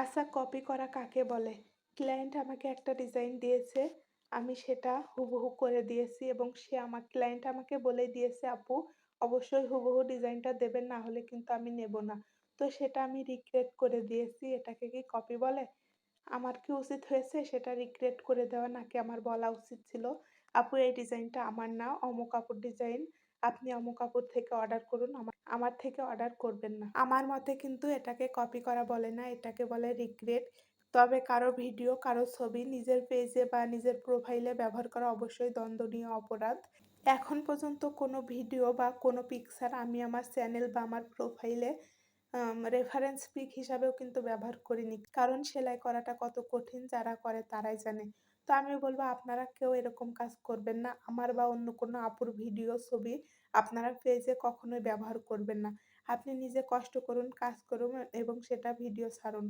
আচ্ছা কপি করা কাকে বলে? ক্লায়েন্ট আমাকে একটা ডিজাইন দিয়েছে। আমি সেটা হুবহু করে দিয়েছি এবং সে আমার ক্লায়েন্ট আমাকে বলে দিয়েছে, "আপু অবশ্যই হুবহু ডিজাইনটা দেবেন না হলে কিন্তু আমি নেব না।" তো সেটা আমি রিক্রিয়েট করে দিয়েছি। এটাকে কি কপি বলে? আমার কি উচিত হয়েছে সেটা রিক্রিয়েট করে দেওয়া নাকি আমার বলা উচিত ছিল, "আপু এই ডিজাইনটা আমার না, অমুক আপুর ডিজাইন। আপনি অমুক কাপড় থেকে অর্ডার করুন। আমার আমার থেকে অর্ডার করবেন না।" আমার মতে কিন্তু এটাকে কপি করা বলে না, এটাকে বলে রিগ্রেট তবে কারও ভিডিও, কারও ছবি নিজের পেজে বা নিজের প্রোফাইলে ব্যবহার করা অবশ্যই দণ্ডনীয় অপরাধ। এখন পর্যন্ত কোনো ভিডিও বা কোনো পিকচার আমি আমার চ্যানেল বা আমার প্রোফাইলে রেফারেন্স পিক হিসাবেও কিন্তু ব্যবহার করিনি। কারণ সেলাই করাটা কত কঠিন যারা করে তারাই জানে। তো আমি বলব আপনারা কেউ এরকম কাজ করবেন না। আমার বা অন্য কোনো আপুর ভিডিও, ছবি আপনারা পেজে কখনোই ব্যবহার করবেন না। আপনি নিজে কষ্ট করুন, কাজ করুন এবং সেটা ভিডিও ছাড়ুন।